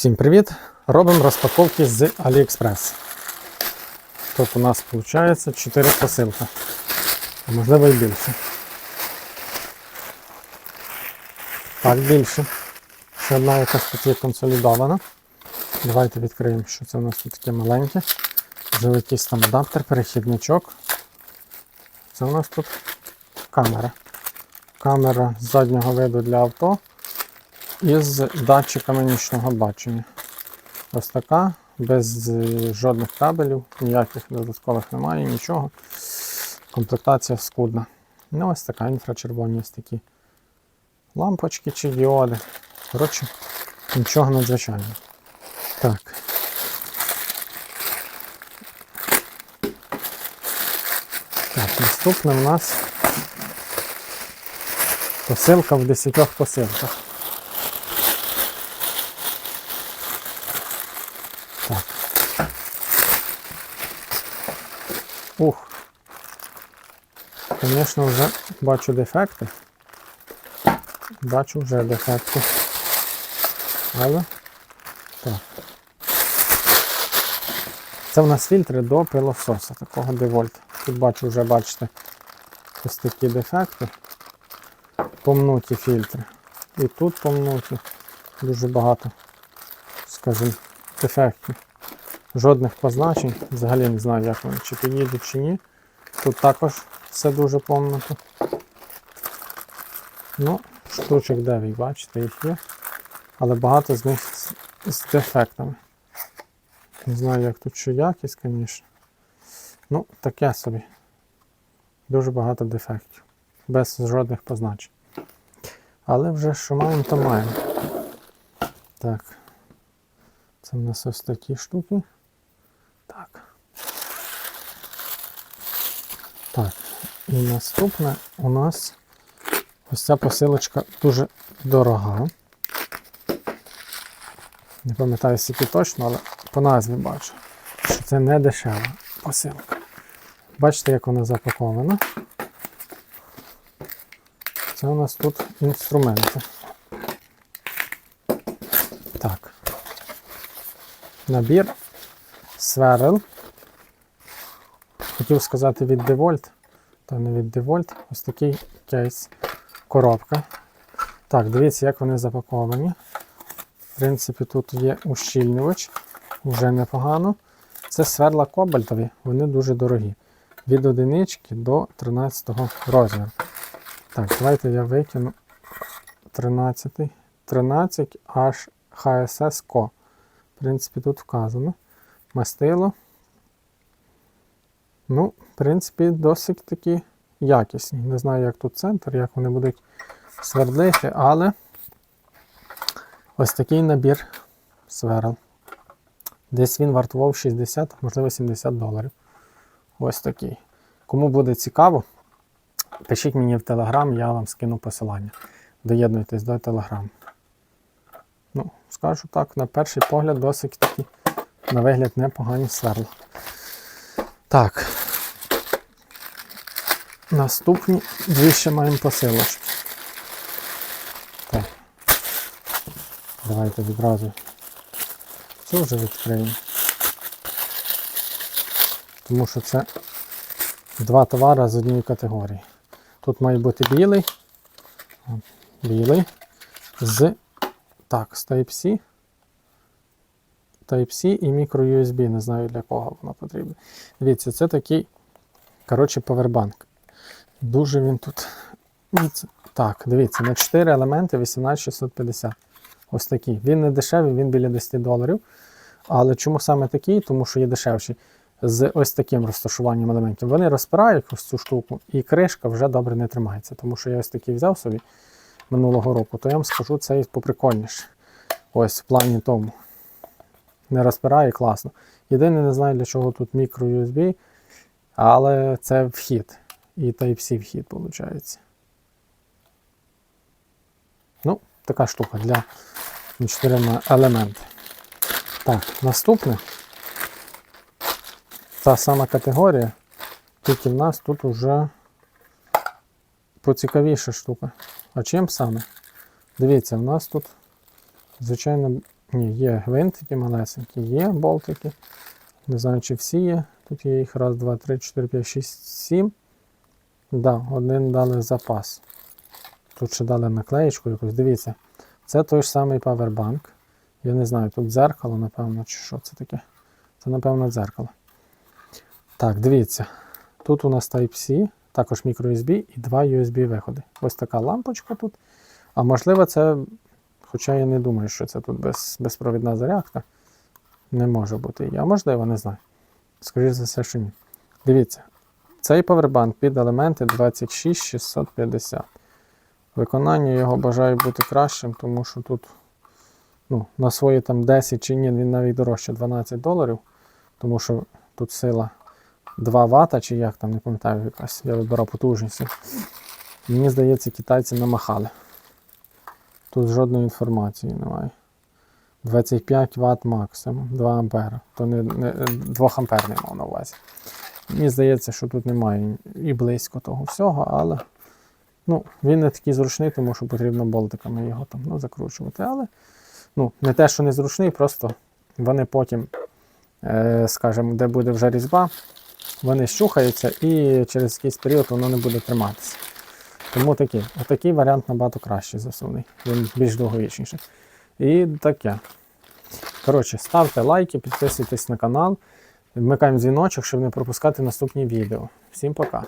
Всім привіт! Робимо розпаковки з AliExpress. Тут у нас виходить 4 посилки, а можливо і більше. Так, більше. Ще одна якась тут консолідована. Давайте відкриємо, що це у нас тут таке маленьке. Вже якийсь там адаптер, перехідничок. Це у нас тут камера. Камера заднього виду для авто із датчиками нічного бачення. Ось така, без е, жодних кабелів, ніяких додаткових немає, нічого. Комплектація скудна. Ну, ось така інфрачервоні ось такі лампочки чи діоди. Коротше, нічого надзвичайного. Так. Так, наступне в нас посилка в 10 посилках. Так. Ух. Звісно, вже бачу дефекти. Бачу вже дефекти. Але так. Це в нас фільтри до пилососа, такого девольт. Тут бачу вже, бачите, ось такі дефекти. Помнуті фільтри. І тут помнуті. Дуже багато, скажімо, дефектів. Жодних позначень. Взагалі не знаю, як вони, чи підійдуть, чи ні. Тут також все дуже помнуто. Ну, штучок 9, бачите, їх є. Але багато з них з, з дефектами. Не знаю, як тут що якість, звісно. Ну, таке собі. Дуже багато дефектів. Без жодних позначень. Але вже що маємо, то маємо. Так. Це в нас ось такі штуки. Так. Так. І наступне у нас ось ця посилочка дуже дорога. Не пам'ятаю скільки точно, але по назві бачу, що це не дешева посилка. Бачите, як вона запакована. Це у нас тут інструменти. Так. Набір сверел. Хотів сказати від DeWalt, то не від DeWalt. Ось такий кейс, коробка. Так, дивіться, як вони запаковані. В принципі, тут є ущільнювач, вже непогано. Це сверла кобальтові, вони дуже дорогі. Від одинички до 13 розміру. Так, давайте я викину 13. 13 HSS Co. В принципі, тут вказано. Мастило. Ну, в принципі, досить такі якісні. Не знаю, як тут центр, як вони будуть свердлити, але ось такий набір сверл. Десь він вартував 60, можливо 70 доларів. Ось такий. Кому буде цікаво, пишіть мені в Телеграм, я вам скину посилання. Доєднуйтесь до Телеграм. Скажу так, на перший погляд досить такі, на вигляд, непогані сверла. Так. Наступні дві ще маємо посилочки. Так. Давайте відразу цю вже відкриємо. Тому що це два товари з однієї категорії. Тут має бути білий, білий з так, з Type-C. Type-C і micro-USB, не знаю для кого воно потрібно. Дивіться, це такий, коротше, повербанк. Дуже він тут. Так, дивіться, на 4 елементи 18650. Ось такий. Він не дешевий, він біля 10 доларів. Але чому саме такий? Тому що є дешевший. З ось таким розташуванням елементів. Вони розпирають ось цю штуку, і кришка вже добре не тримається. Тому що я ось такий взяв собі минулого року, то я вам скажу цей поприкольніше. Ось в плані тому. Не розпирає класно. Єдине, не знаю, для чого тут мікро USB, але це вхід. І Type-C вхід, виходить. Ну, така штука для 4 елементи. Так, наступне. Та сама категорія, тільки в нас тут вже поцікавіша штука. А чим саме? Дивіться, в нас тут, звичайно, Ні, є гвинтики малесенькі, є болтики. Не знаю, чи всі є. Тут є їх раз, два, три, чотири, п'ять, шість, сім. Да, один дали запас. Тут ще дали наклеєчку якусь. Дивіться, це той ж самий павербанк. Я не знаю, тут дзеркало, напевно, чи що це таке. Це, напевно, дзеркало. Так, дивіться. Тут у нас Type-C, також microUSB і два USB виходи. Ось така лампочка тут. А можливо, це, хоча я не думаю, що це тут без, безпровідна зарядка. Не може бути. А можливо, не знаю. Скоріше за все, що ні. Дивіться, цей павербанк під елементи 26650. Виконання його бажаю бути кращим, тому що тут ну, на свої там 10 чи ні, він навіть дорожче 12 доларів, тому що тут сила 2 Вт, чи як там, не пам'ятаю якась. Я вибирав потужність. Мені здається, китайці намахали. Тут жодної інформації немає. 25 Вт максимум, 2 ампера. То не, не 2 амперний мав на увазі. Мені здається, що тут немає і близько того всього, але ну, він не такий зручний, тому що потрібно болтиками його там ну, закручувати. Але ну, не те, що не зручний, просто вони потім, е, скажімо, де буде вже різьба, вони щухаються і через якийсь період воно не буде триматися. Тому такий, отакий варіант набагато кращий засувний. Він більш довговічніший. І таке. Коротше, ставте лайки, підписуйтесь на канал, вмикаємо дзвіночок, щоб не пропускати наступні відео. Всім пока!